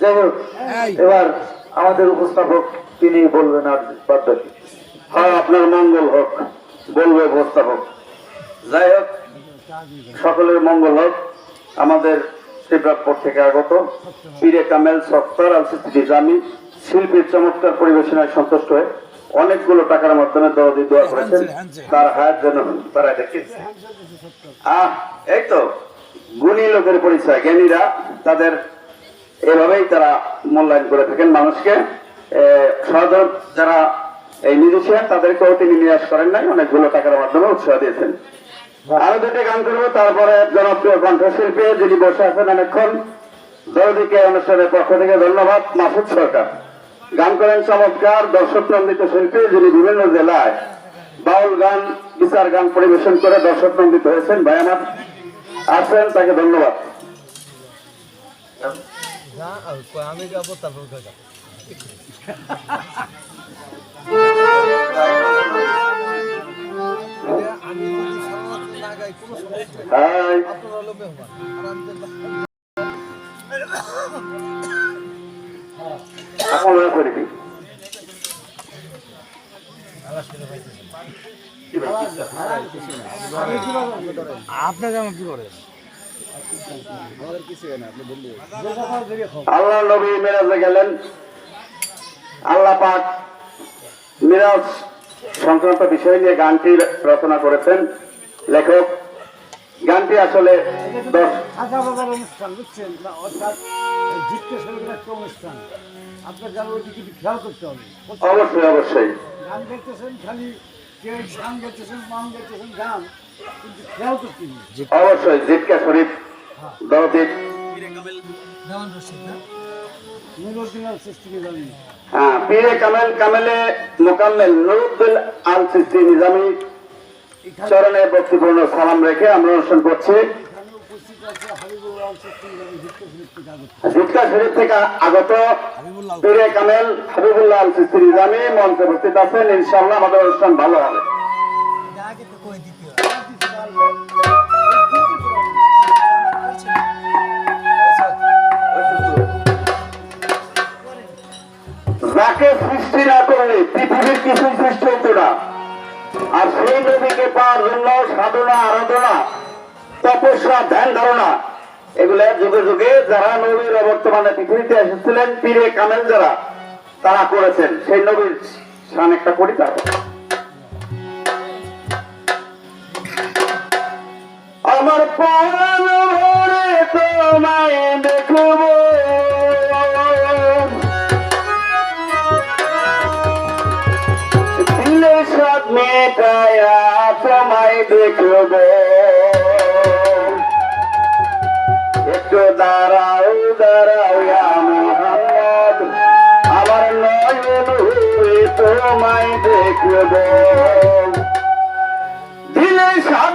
যাই হোক এবার আমাদের উপস্থাপক তিনি বলবেন আর হ্যাঁ আপনার মঙ্গল হোক বলবে উপস্থাপক। যাই হোক সকলের মঙ্গল হোক। আমাদের শিবরাজপুর থেকে আগত পীরে কামেল সত্তর আল সিদ্দিক জামি শিল্পীর চমৎকার পরিবেশনায় সন্তুষ্ট হয়ে অনেকগুলো টাকার মাধ্যমে দরদি দোয়া করেছেন তার হায়াত যেন তারা দেখে আহ এই তো গুণী লোকের পরিচয় জ্ঞানীরা তাদের এভাবেই তারা মূল্যায়ন করে থাকেন মানুষকে। সাধারণ যারা এই মিউজিশিয়ান তাদেরকেও তিনি নিরাশ করেন নাই অনেকগুলো টাকার মাধ্যমে উৎসাহ দিয়েছেন। আরও দুটি গান করব তারপরে জনপ্রিয় কণ্ঠশিল্পী যিনি বসে আছেন অনেকক্ষণ দৌদিকে অনুষ্ঠানের পক্ষ থেকে ধন্যবাদ মাসুদ সরকার। গান করেন চমৎকার দর্শক নন্দিত শিল্পী যিনি বিভিন্ন জেলায় বাউল গান, বিচার গান পরিবেশন করে দর্শক নন্দিত হয়েছেন। ভাই, আমার আসেন, তাকে ধন্যবাদ। আপনার যেমন কি করেন আল্লাহ নবী মেরাজে গেলেন আল্লাহ পাক মিরাজ সংক্রান্ত বিষয় নিয়ে গানটি রচনা করেছেন লেখক গানটি আসলে দশ অনুষ্ঠান একটা আপনার দিকে খেয়াল করতে হবে। অবশ্যই অবশ্যই। গান গাইতেছেন খালি গান গাইতেছেন পান গাইতেছেন গান কিন্তু খেয়াল করতে অবশ্যই জিটকা শরীফ দরদিক নুরুদ্দিনাল সৃষ্টিকে জানি। হ্যাঁ পীরে কামেল কামেলে মোকাম্মেল নুরুদ্দিন আল সিস্তি নিজামী চরণে ভক্তিপূর্ণ সালাম রেখে আমরা অনুষ্ঠান করছি। যাকে সৃষ্টি না করলে পৃথিবীর কিছু সৃষ্টি হতো না। আর সেই নদীকে পাওয়ার জন্য সাধনা, আরাধনা, তপস্যা, ধ্যান, ধারণা এগুলো যুগে যুগে যারা নবীর বর্তমানে পৃথিবীতে এসেছিলেন, পীরে কামেল যারা, তারা করেছেন। সেই নবীর সান একটা করি তারপর আমার ভরে তোমায় দেখব। মেটায়া তোমায় দেখব। একটু দাঁড়াও দাঁড়াও মোহাম্মদ আমার নয়ন তোমায় দেখব। দিলে সব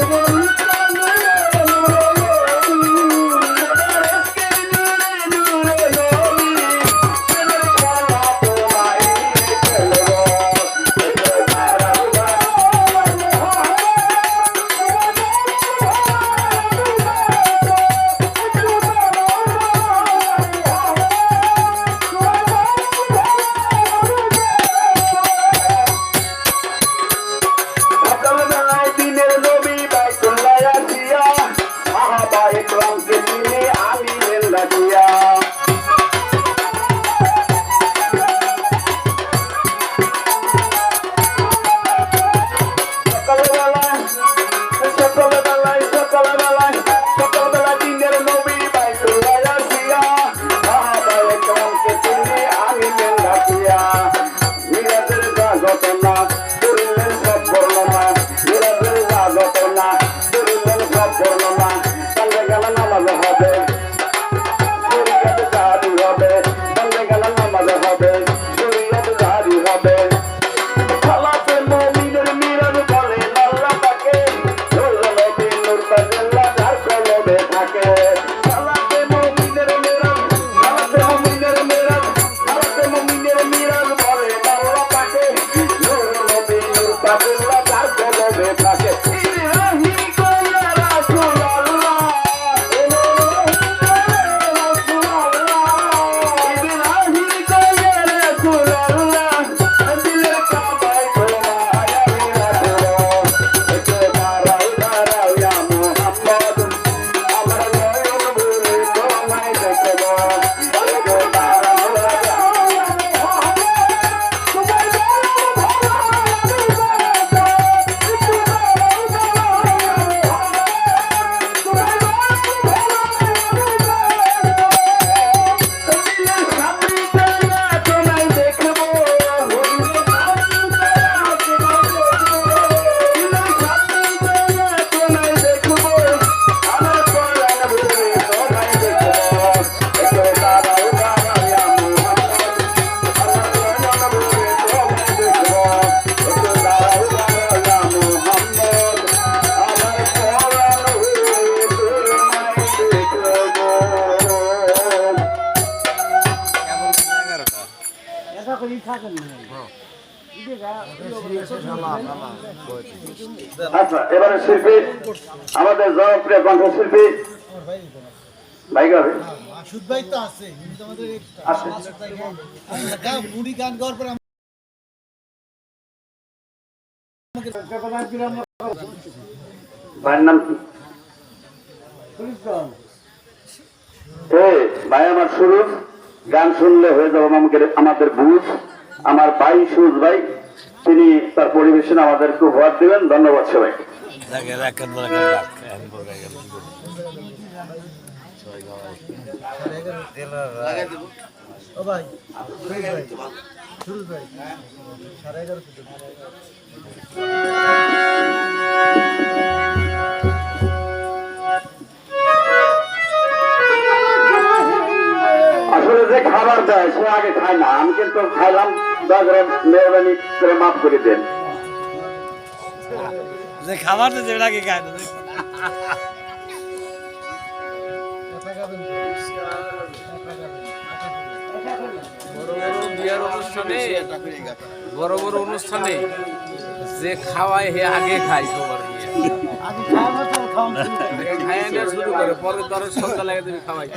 তোমার আচ্ছা এবারে শিল্পী আমাদের জনপ্রিয় কণ্ঠশিল্পী। ভাই গাবে ভাই তো আছে কিন্তু আমাদের আছে। বুড়ি গান গাওয়ার পর ভাইয়ের নাম কি? ভাই আমার শুরু গান শুনলে হয়ে যাব আমাদের আমাদের বুঝ। আমার ভাই সুজ ভাই। তিনি তার পরিবেশন আমাদেরকে উপহার দেবেন। ধন্যবাদ সবাই ও ভাই সুরজ ভাই সুরজ ভাই সাড়ে এগারোশো টাকা। আসলে যে খাবার দেয় সে আগে খায় না। কিন্তু খাইলাম দয়া করে মেহরবানি করে মাফ করে দেন যে খাবার তো যেটাকে খায় না। বড় বড় অনুষ্ঠানে বড় বড় অনুষ্ঠানে যে খাওয়ায় হে আগে খায় সবার শুরু করে। খাইয়ে শুরু করে পরে তারা সন্ধ্যা লাগে তুমি খাওয়াই